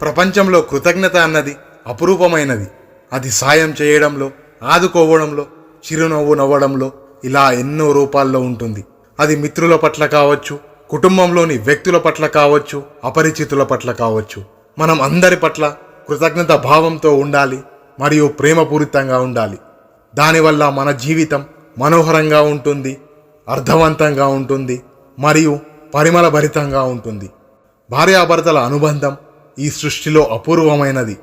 ప్రపంచంలో కృతజ్ఞత అన్నది అపురూపమైనది. అది సాయం చేయడంలో ఆదుకోవడంలో చిరునవ్వు నవ్వడంలో ఇలా ఎన్నో రూపాల్లో ఉంటుంది. అది మిత్రుల పట్ల కావచ్చు కుటుంబంలోని వ్యక్తుల పట్ల కావచ్చు అపరిచితుల పట్ల కావచ్చు. మనం అందరి పట్ల కృతజ్ఞత భావంతో ఉండాలి మరియు ప్రేమపూరితంగా ఉండాలి. దానివల్ల మన జీవితం మనోహరంగా ఉంటుంది అర్థవంతంగా ఉంటుంది మరియు పరిమళభరితంగా ఉంటుంది. భార్యాభర్తల అనుబంధం ఈ సృష్టిలో అపూర్వమైనది.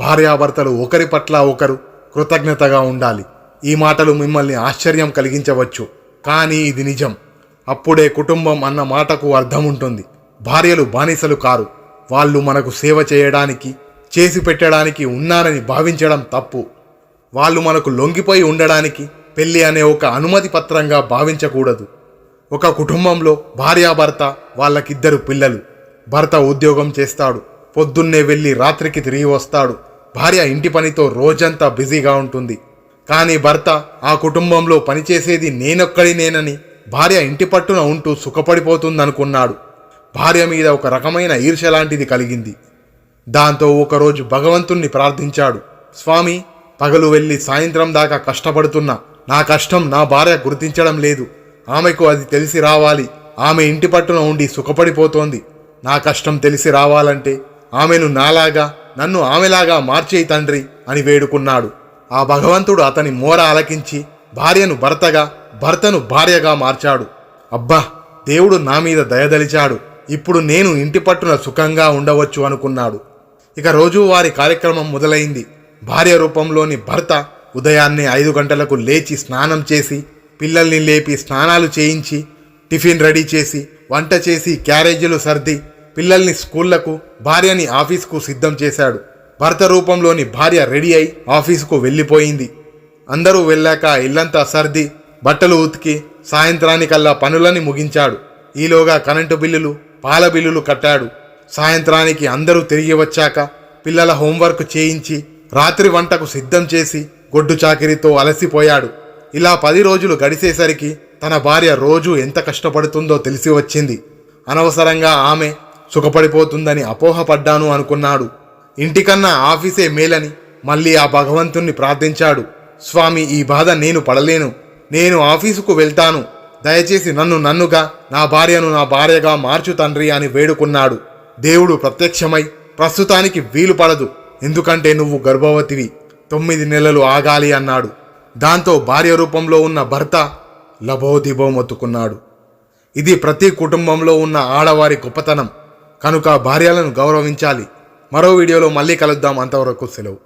భార్యాభర్తలు ఒకరి పట్ల ఒకరు కృతజ్ఞతగా ఉండాలి. ఈ మాటలు మిమ్మల్ని ఆశ్చర్యం కలిగించవచ్చు. కానీ ఇది నిజం. అప్పుడే కుటుంబం అన్న మాటకు అర్థం ఉంటుంది భార్యలు బానిసలు కారు. వాళ్ళు మనకు సేవ చేయడానికి చేసి పెట్టడానికి ఉన్నారని భావించడం తప్పు. వాళ్ళు మనకు లొంగిపోయి ఉండడానికి పెళ్ళి అనే ఒక అనుమతి పత్రంగా భావించకూడదు. ఒక కుటుంబంలో భార్యాభర్త వాళ్ళకిద్దరు పిల్లలు. భర్త ఉద్యోగం చేస్తాడు. పొద్దున్నే వెళ్ళి రాత్రికి తిరిగి వస్తాడు. భార్య ఇంటి పనితో రోజంతా బిజీగా ఉంటుంది. కానీ భర్త ఆ కుటుంబంలో పనిచేసేది నేనొక్కడినేనని భార్య ఇంటి పట్టున ఉంటూ సుఖపడిపోతుందనుకున్నాడు. భార్య మీద ఒక రకమైన ఈర్ష లాంటిది కలిగింది. దాంతో ఒకరోజు భగవంతుణ్ణి ప్రార్థించాడు. స్వామి పగలు వెళ్ళి సాయంత్రం దాకా కష్టపడుతున్నా. నా కష్టం నా భార్య గుర్తించడం లేదు. ఆమెకు అది తెలిసి రావాలి. ఆమె ఇంటి పట్టున ఉండి సుఖపడిపోతోంది. నా కష్టం తెలిసి రావాలంటే ఆమెను నాలాగా నన్ను ఆమెలాగా మార్చేయి తండ్రి అని వేడుకున్నాడు. ఆ భగవంతుడు అతని మోర అలకించి భార్యను భర్తగా భర్తను భార్యగా మార్చాడు. అబ్బా దేవుడు నా మీద దయదలిచాడు ఇప్పుడు నేను ఇంటి పట్టున సుఖంగా ఉండవచ్చు అనుకున్నాడు. ఇక రోజువారి కార్యక్రమం మొదలైంది. భార్య రూపంలోని భర్త ఉదయాన్నే ఐదు గంటలకు లేచి స్నానం చేసి పిల్లల్ని లేపి స్నానాలు చేయించి టిఫిన్ రెడీ చేసి వంట చేసి క్యారేజీలు సర్ది పిల్లల్ని స్కూళ్ళకు భార్యని ఆఫీస్కు సిద్ధం చేశాడు. భర్త రూపంలోని భార్య రెడీ అయి ఆఫీసుకు వెళ్ళిపోయింది. అందరూ వెళ్ళాక ఇల్లంతా సర్ది బట్టలు ఉతికి సాయంత్రానికల్లా పనులని ముగించాడు. ఈలోగా కరెంటు బిల్లులు పాల బిల్లులు కట్టాడు. సాయంత్రానికి అందరూ తిరిగి వచ్చాక పిల్లల హోంవర్క్ చేయించి రాత్రి వంటకు సిద్ధం చేసి గొడ్డు చాకిరితో అలసిపోయాడు. ఇలా పది రోజులు గడిచేసరికి తన భార్య రోజు ఎంత కష్టపడుతుందో తెలిసి వచ్చింది. అనవసరంగా ఆమె సుఖపడిపోతుందని అపోహపడ్డాను అనుకున్నాడు. ఇంటికన్నా ఆఫీసే మేలని మళ్ళీ ఆ భగవంతుణ్ణి ప్రార్థించాడు. స్వామి ఈ బాధ నేను పడలేను. నేను ఆఫీసుకు వెళ్తాను. దయచేసి నన్ను నన్నుగా నా భార్యను నా భార్యగా మార్చు తండ్రి అని వేడుకున్నాడు. దేవుడు ప్రత్యక్షమై ప్రస్తుతానికి వీలు పడదు. ఎందుకంటే నువ్వు గర్భవతివి. తొమ్మిది నెలలు ఆగాలి అన్నాడు. దాంతో భార్య రూపంలో ఉన్న భర్త లభోదిభో మొత్తుకున్నాడు ఇది ప్రతి కుటుంబంలో ఉన్న ఆడవారి గొప్పతనం. కనుక భార్యలను గౌరవించాలి. మరో వీడియోలో మళ్ళీ కలుద్దాం. అంతవరకు సెలవు.